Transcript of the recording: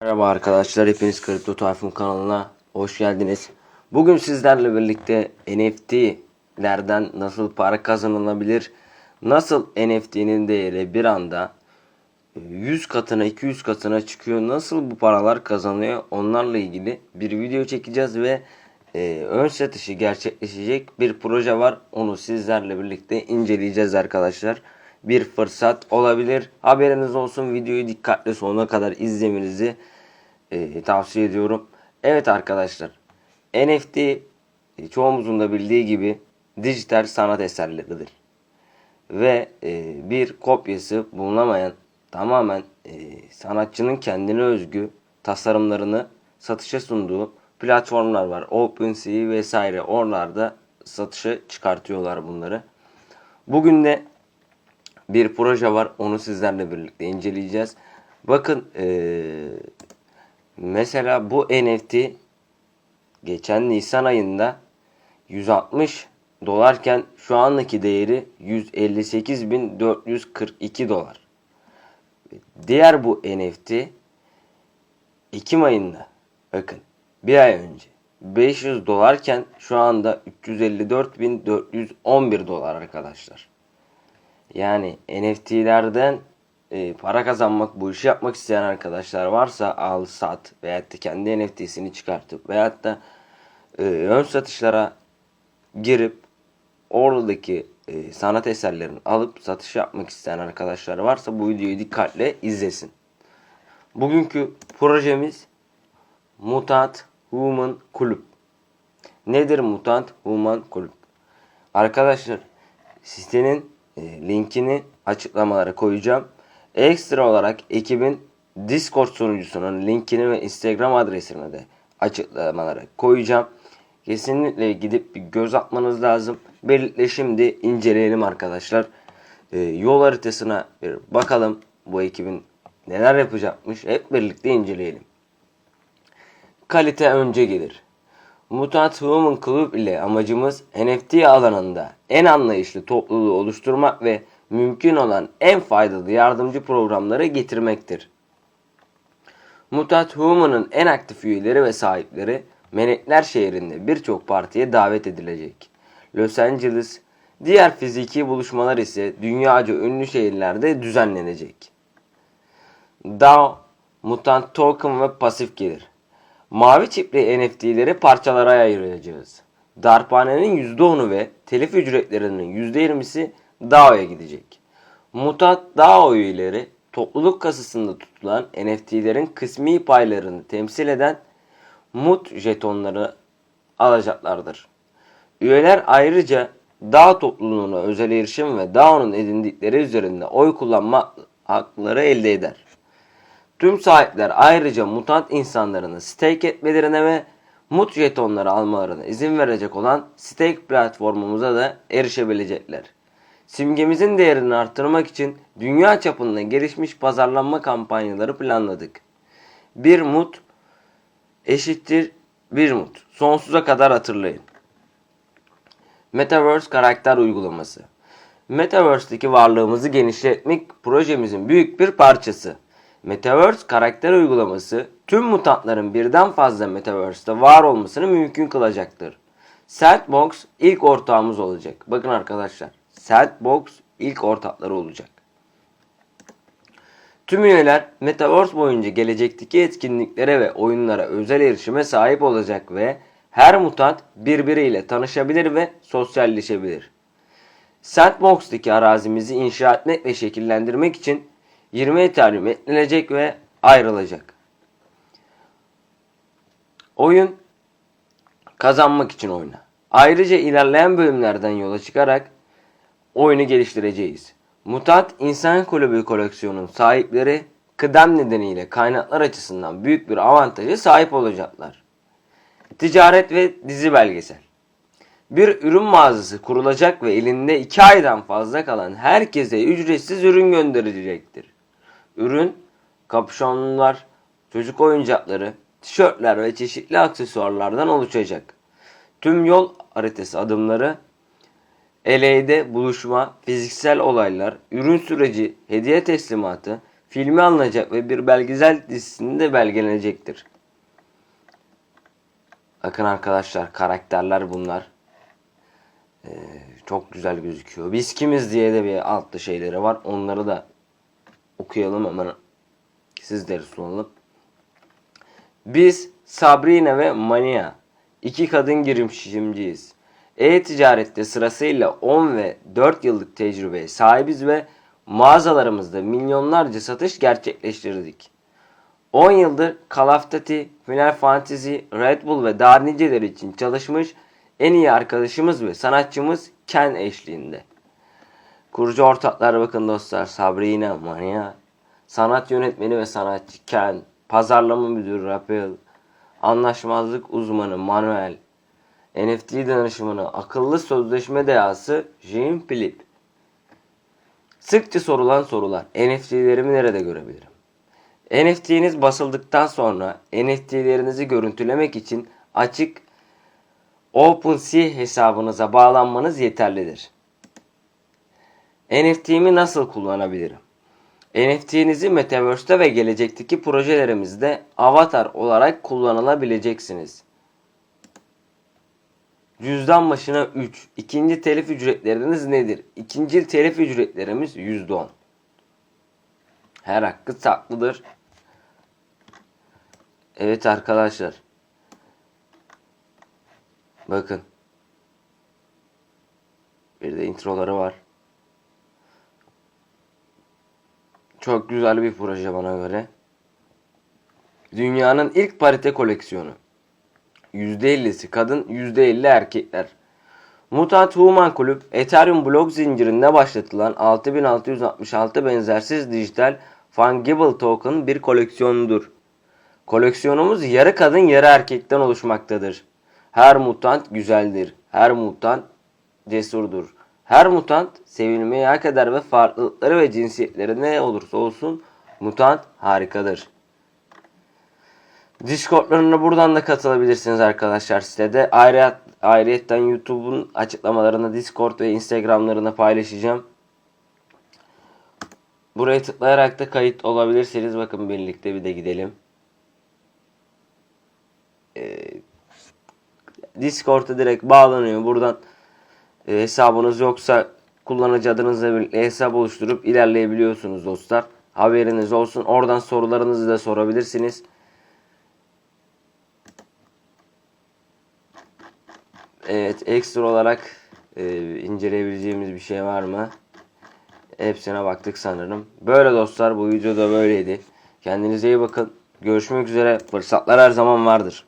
Merhaba arkadaşlar, hepiniz Kripto Tayfun kanalına hoş geldiniz. Bugün sizlerle birlikte NFT'lerden nasıl para kazanılabilir, nasıl NFT'nin değeri bir anda 100 katına 200 katına çıkıyor, nasıl bu paralar kazanıyor onlarla ilgili bir video çekeceğiz ve e, ön satışı gerçekleşecek bir proje var. Onu sizlerle birlikte inceleyeceğiz arkadaşlar. Bir fırsat olabilir. Haberiniz olsun. Videoyu dikkatli sonuna kadar izlemenizi e, tavsiye ediyorum. Evet arkadaşlar. NFT e, çoğumuzun da bildiği gibi dijital sanat eserleridir. Ve e, bir kopyası bulunamayan tamamen e, sanatçının kendine özgü tasarımlarını satışa sunduğu platformlar var. OpenSea vesaire oralarda satışa çıkartıyorlar bunları. Bugün de bir proje var. Onu sizlerle birlikte inceleyeceğiz. Bakın eee, mesela bu NFT geçen Nisan ayında 160 dolarken şu andaki değeri 158.442 dolar. Diğer bu NFT Ekim ayında bakın bir ay önce 500 dolarken şu anda 354.411 dolar arkadaşlar. Yani NFT'lerden e, para kazanmak, bu işi yapmak isteyen arkadaşlar varsa al sat veyahut da kendi NFT'sini çıkartıp veyahut da e, ön satışlara girip oradaki e, sanat eserlerini alıp satış yapmak isteyen arkadaşlar varsa bu videoyu dikkatle izlesin. Bugünkü projemiz Mutant Human Kulüp. Nedir Mutant Human Kulüp? Arkadaşlar sitenin linkini açıklamalara koyacağım. Ekstra olarak ekibin Discord sunucusunun linkini ve Instagram adresini de açıklamalara koyacağım. Kesinlikle gidip bir göz atmanız lazım. Birlikte şimdi inceleyelim arkadaşlar. E, yol haritasına bir bakalım bu ekibin neler yapacakmış. Hep birlikte inceleyelim. Kalite önce gelir. Mutant Human Club ile amacımız NFT alanında en anlayışlı topluluğu oluşturmak ve mümkün olan en faydalı yardımcı programları getirmektir. Mutant Human'ın en aktif üyeleri ve sahipleri Melekler şehrinde birçok partiye davet edilecek. Los Angeles, diğer fiziki buluşmalar ise dünyaca ünlü şehirlerde düzenlenecek. DAO, Mutant Token ve pasif gelir. Mavi çipli NFT'leri parçalara ayıracağız. Darphanenin %10'u ve telif ücretlerinin %20'si DAO'ya gidecek. Mutant DAO üyeleri topluluk kasasında tutulan NFT'lerin kısmi paylarını temsil eden MUT jetonları alacaklardır. Üyeler ayrıca DAO topluluğuna özel erişim ve DAO'nun edindikleri üzerinde oy kullanma hakları elde eder. Tüm sahipler ayrıca mutant insanlarını stake etmelerine ve mut jetonları almalarına izin verecek olan stake platformumuza da erişebilecekler. Simgemizin değerini arttırmak için dünya çapında gelişmiş pazarlanma kampanyaları planladık. Bir mut eşittir bir mut. Sonsuza kadar hatırlayın. Metaverse karakter uygulaması. Metaverse'deki varlığımızı genişletmek projemizin büyük bir parçası. Metaverse karakter uygulaması tüm mutantların birden fazla Metaverse'de var olmasını mümkün kılacaktır. Sandbox ilk ortağımız olacak. Bakın arkadaşlar. Sandbox ilk ortakları olacak. Tüm üyeler Metaverse boyunca gelecekteki etkinliklere ve oyunlara özel erişime sahip olacak ve her mutant birbiriyle tanışabilir ve sosyalleşebilir. Sandbox'taki arazimizi inşa etmek ve şekillendirmek için 20 Ethereum eklenecek ve ayrılacak. Oyun kazanmak için oyna. Ayrıca ilerleyen bölümlerden yola çıkarak oyunu geliştireceğiz. Mutant İnsan Kulübü koleksiyonun sahipleri kıdem nedeniyle kaynaklar açısından büyük bir avantaja sahip olacaklar. Ticaret ve dizi belgesel. Bir ürün mağazası kurulacak ve elinde 2 aydan fazla kalan herkese ücretsiz ürün gönderilecektir. Ürün, kapşonlar, çocuk oyuncakları, tişörtler ve çeşitli aksesuarlardan oluşacak. Tüm yol haritası adımları, LA'de buluşma, fiziksel olaylar, ürün süreci, hediye teslimatı, filmi alınacak ve bir belgesel dizisinde belgelenecektir. Bakın arkadaşlar karakterler bunlar. Ee, çok güzel gözüküyor. Biz kimiz diye de bir altta şeyleri var. Onları da okuyalım hemen. Sizlere sunalım. Biz Sabrina ve Mania iki kadın girişimciyiz. E-ticarette sırasıyla 10 ve 4 yıllık tecrübeye sahibiz ve mağazalarımızda milyonlarca satış gerçekleştirdik. 10 yıldır Call of Duty, Final Fantasy, Red Bull ve daha niceleri için çalışmış en iyi arkadaşımız ve sanatçımız Ken eşliğinde. Kurucu ortaklar bakın dostlar Sabrina, Mania, sanat yönetmeni ve sanatçı Ken, pazarlama müdürü Raphael, anlaşmazlık uzmanı Manuel, NFT danışmanı, akıllı sözleşme dehası Jean Philippe. Sıkça sorulan sorular. NFT'lerimi nerede görebilirim? NFT'niz basıldıktan sonra NFT'lerinizi görüntülemek için açık OpenSea hesabınıza bağlanmanız yeterlidir. NFT'mi nasıl kullanabilirim? NFT'nizi Metaverse'te ve gelecekteki projelerimizde avatar olarak kullanılabileceksiniz. Cüzdan başına 3. İkinci telif ücretleriniz nedir? İkinci telif ücretlerimiz %10. Her hakkı saklıdır. Evet arkadaşlar. Bakın. Bir de introları var. Çok güzel bir proje bana göre. Dünyanın ilk parite koleksiyonu. %50'si kadın, %50 erkekler. Mutant Human Kulüp, Ethereum blok zincirinde başlatılan 6666 benzersiz dijital fungible token bir koleksiyonudur. Koleksiyonumuz yarı kadın yarı erkekten oluşmaktadır. Her mutant güzeldir. Her mutant cesurdur. Her mutant sevilmeyi hak eder ve farklılıkları ve cinsiyetleri ne olursa olsun mutant harikadır. Discord'larına buradan da katılabilirsiniz arkadaşlar sitede. Ayrı, ayrıyetten YouTube'un açıklamalarında Discord ve Instagram'larına paylaşacağım. Buraya tıklayarak da kayıt olabilirsiniz. Bakın birlikte bir de gidelim. Ee, Discord'a direkt bağlanıyor. Buradan e, hesabınız yoksa kullanıcı adınızla birlikte hesap oluşturup ilerleyebiliyorsunuz dostlar. Haberiniz olsun. Oradan sorularınızı da sorabilirsiniz. Evet, ekstra olarak e, inceleyebileceğimiz bir şey var mı? Hepsine baktık sanırım. Böyle dostlar bu videoda böyleydi. Kendinize iyi bakın. Görüşmek üzere. Fırsatlar her zaman vardır.